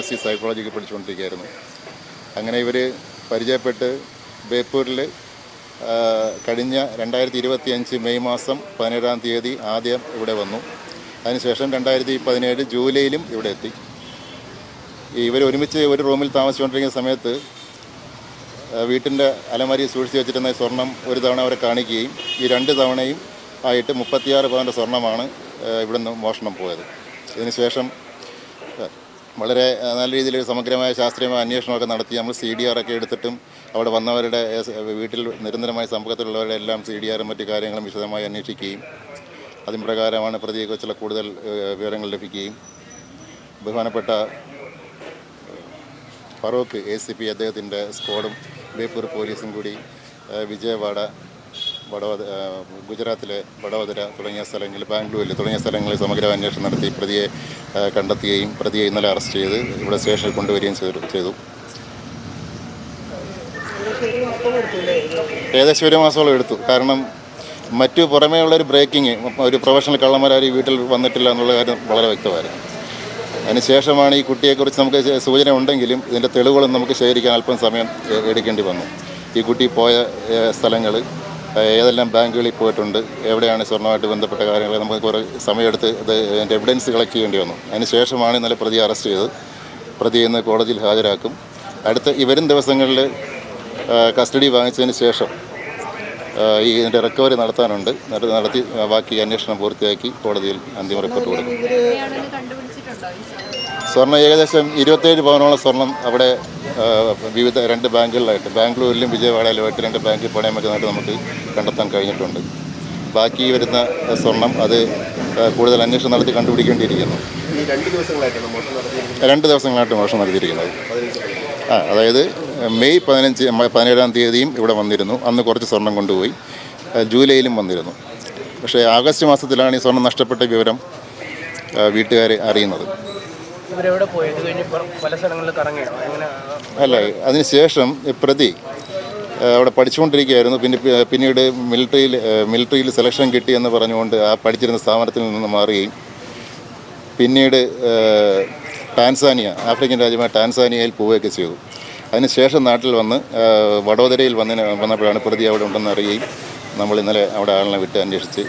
S C സൈക്കോളജിക്ക് പഠിച്ചുകൊണ്ടിരിക്കുകയായിരുന്നു. അങ്ങനെ ഇവർ പരിചയപ്പെട്ട് ബേപ്പൂരിൽ കഴിഞ്ഞ രണ്ടായിരത്തി ഇരുപത്തി അഞ്ച് മെയ് മാസം പതിനേഴാം തീയതി ആദ്യം ഇവിടെ വന്നു. അതിനുശേഷം രണ്ടായിരത്തി പതിനേഴ് ജൂലൈയിലും ഇവിടെ എത്തി. ഇവർ ഒരുമിച്ച് ഒരു റൂമിൽ താമസിച്ചുകൊണ്ടിരിക്കുന്ന സമയത്ത് വീട്ടിന്റെ അലമാരി സൂക്ഷിച്ച് വെച്ചിരുന്ന സ്വർണം ഒരു തവണ അവരെ കാണിക്കുകയും ഈ രണ്ട് തവണയും ആയിട്ട് മുപ്പത്തിയാറ് പവന്റെ സ്വർണമാണ് ഇവിടുന്ന് മോഷണം പോയത്. ഇതിനുശേഷം വളരെ നല്ല രീതിയിൽ സമഗ്രമായ ശാസ്ത്രീയമായ അന്വേഷണമൊക്കെ നടത്തി നമ്മൾ സി ഡി ആർ ഒക്കെ എടുത്തിട്ടും അവിടെ വന്നവരുടെ വീട്ടിൽ നിരന്തരമായ സമ്പർക്കത്തിലുള്ളവരുടെ എല്ലാം സി ഡി ആറും മറ്റു കാര്യങ്ങളും വിശദമായി അന്വേഷിക്കുകയും അതിന് പ്രകാരമാണ് പ്രതിയെക്കുറിച്ചുള്ള കൂടുതൽ വിവരങ്ങൾ ലഭിക്കുകയും. ബഹുമാനപ്പെട്ട ഫറൂഖ് എ സി പി അദ്ദേഹത്തിന്റെ സ്ക്വാഡും ബേപ്പൂർ പോലീസും കൂടി വിജയവാഡ ആ, ഗുജറാത്തിലെ വടവതര തുടങ്ങിയ സ്ഥലങ്ങളിൽ ബാംഗ്ലൂരിൽ തുടങ്ങിയ സ്ഥലങ്ങളിൽ സമഗ്ര അന്വേഷണം നടത്തി പ്രതിയെ കണ്ടെത്തുകയും പ്രതിയെ ഇന്നലെ അറസ്റ്റ് ചെയ്ത് ഇവിടെ സ്റ്റേഷനിൽ കൊണ്ടുവരികയും ചെയ്തു ഏകദേശം ഒരു മാസത്തോളം എടുത്തു. കാരണം മറ്റു പുറമേയുള്ള ഒരു ബ്രേക്കിങ് ഒരു പ്രൊഫഷണൽ കള്ളന്മാർ ഈ വീട്ടിൽ വന്നിട്ടില്ല എന്നുള്ള കാര്യം വളരെ വ്യക്തമായിരുന്നു. അതിനുശേഷമാണ് ഈ കുട്ടിയെക്കുറിച്ച് നമുക്ക് സൂചന ഉണ്ടെങ്കിലും ഇതിന്റെ തെളിവുകളും നമുക്ക് ശേഖരിക്കാൻ അല്പം സമയം എടുക്കേണ്ടി വന്നു. ഈ കുട്ടി പോയ സ്ഥലങ്ങൾ ഏതെല്ലാം ബാങ്കുകളിൽ പോയിട്ടുണ്ട് എവിടെയാണ് സ്വർണമായിട്ട് ബന്ധപ്പെട്ട കാര്യങ്ങൾ നമുക്ക് കുറേ സമയമെടുത്ത് ഇത് അതിന്റെ എവിഡൻസ് കളക്ട് ചെയ്യേണ്ടി വന്നു. അതിനുശേഷമാണ് ഇന്നലെ പ്രതി അറസ്റ്റ് ചെയ്തത്. പ്രതി ഇന്ന് കോടതിയിൽ ഹാജരാക്കും. അടുത്ത ഈ വരും ദിവസങ്ങളിൽ കസ്റ്റഡി വാങ്ങിച്ചതിന് ശേഷം ഈ ഇതിന്റെ റിക്കവറി നടത്താനുണ്ട്. നടത്തി ബാക്കി അന്വേഷണം പൂർത്തിയാക്കി കോടതിയിൽ അന്തിമ റിപ്പോർട്ട് കൊടുക്കും. സ്വർണം? ഏകദേശം ഇരുപത്തേഴ് പവനോളം സ്വർണം അവിടെ വിവിധ രണ്ട് ബാങ്കുകളിലായിട്ട് ബാംഗ്ലൂരിലും വിജയവാഡയിലുമായിട്ട് രണ്ട് ബാങ്കിൽ പണയം വെക്കുന്നതായിട്ട് നമുക്ക് കണ്ടെത്താൻ കഴിഞ്ഞിട്ടുണ്ട്. ബാക്കി വരുന്ന സ്വർണം അത് കൂടുതൽ അന്വേഷണം നടത്തി കണ്ടുപിടിക്കേണ്ടിയിരിക്കുന്നു. ഈ രണ്ട് ദിവസങ്ങളായിട്ടാണ് മോഷണം നടത്തിയിരിക്കുന്നത് രണ്ട് ദിവസങ്ങളായിട്ട് മോഷണം നടത്തിയിരിക്കുന്നത്. ആ അതായത് മെയ് പതിനഞ്ച് പതിനേഴാം തീയതിയും ഇവിടെ വന്നിരുന്നു. അന്ന് കുറച്ച് സ്വർണം കൊണ്ടുപോയി. ജൂലൈയിലും വന്നിരുന്നു. പക്ഷേ ആഗസ്റ്റ് മാസത്തിലാണ് ഈ സ്വർണം നഷ്ടപ്പെട്ട വിവരം വീട്ടുകാരെ അറിയുന്നത്. അല്ല അതിനുശേഷം ശേഷം പ്രതി അവിടെ പഠിച്ചുകൊണ്ടിരിക്കുകയായിരുന്നു. പിന്നെ പിന്നീട് മിലിറ്ററിയിൽ മിലിറ്ററിയിൽ സെലക്ഷൻ കിട്ടി എന്ന് പറഞ്ഞുകൊണ്ട് ആ പഠിച്ചിരുന്ന സ്ഥാപനത്തിൽ നിന്ന് മാറുകയും പിന്നീട് ടാൻസാനിയ ആഫ്രിക്കൻ രാജ്യമായ ടാൻസാനിയയിൽ പോവുകയൊക്കെ ചെയ്തു. അതിനുശേഷം നാട്ടിൽ വന്ന് വടോദരയിൽ വന്നതിന് വന്നപ്പോഴാണ് പ്രതി അവിടെ ഉണ്ടെന്ന് അറിയുകയും നമ്മൾ ഇന്നലെ അവിടെ ആളിനെ വിട്ട് അന്വേഷിച്ച്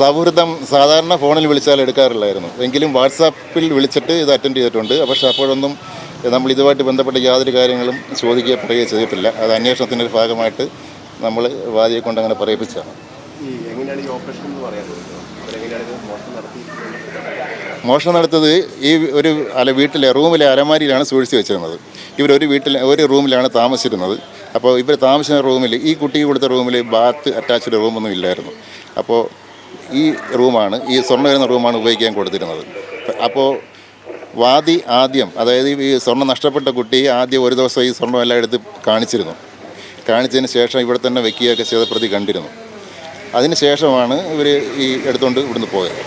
സൗഹൃദം സാധാരണ ഫോണിൽ വിളിച്ചാൽ എടുക്കാറില്ലായിരുന്നു. എങ്കിലും വാട്സാപ്പിൽ വിളിച്ചിട്ട് ഇത് അറ്റൻഡ് ചെയ്തിട്ടുണ്ട്. പക്ഷേ അപ്പോഴൊന്നും നമ്മൾ ഇതുമായിട്ട് ബന്ധപ്പെട്ട യാതൊരു കാര്യങ്ങളും ചോദിക്കുകയോ പറയുകയോ ചെയ്തിട്ടില്ല. അത് അന്വേഷണത്തിന്റെ ഒരു ഭാഗമായിട്ട് നമ്മൾ വാദിയെ കൊണ്ട് അങ്ങനെ പറയിപ്പിച്ചാണ് മോഷണം നടത്തി മോഷണം നടത്തത് ഈ ഒരു അല വീട്ടിലെ റൂമിലെ അലമാരിയിലാണ് സൂക്ഷിച്ച് വെച്ചിരുന്നത്. ഇവരൊരു വീട്ടിൽ ഒരു റൂമിലാണ് താമസിച്ചിരുന്നത്. അപ്പോൾ ഇവർ താമസിക്കുന്ന റൂമിൽ ഈ കുട്ടിക്ക് കൊടുത്ത റൂമിൽ ബാത്ത് അറ്റാച്ച്ഡ് റൂമൊന്നും ഇല്ലായിരുന്നു. അപ്പോൾ ഈ റൂമാണ് ഈ സ്വർണം വരുന്ന റൂമാണ് ഉപയോഗിക്കാൻ കൊടുത്തിരുന്നത്. അപ്പോൾ വാദി ആദ്യം അതായത് ഈ സ്വർണം നഷ്ടപ്പെട്ട കുട്ടി ആദ്യം ഒരു ദിവസം ഈ സ്വർണം എല്ലാം എടുത്ത് കാണിച്ചിരുന്നു. കാണിച്ചതിന് ശേഷം ഇവിടെ തന്നെ വെക്കുകയൊക്കെ ചെയ്ത പ്രതി കണ്ടിരുന്നു. അതിന് ശേഷമാണ് ഇവർ ഈ എടുത്തുകൊണ്ട് ഇവിടുന്ന് പോയത്.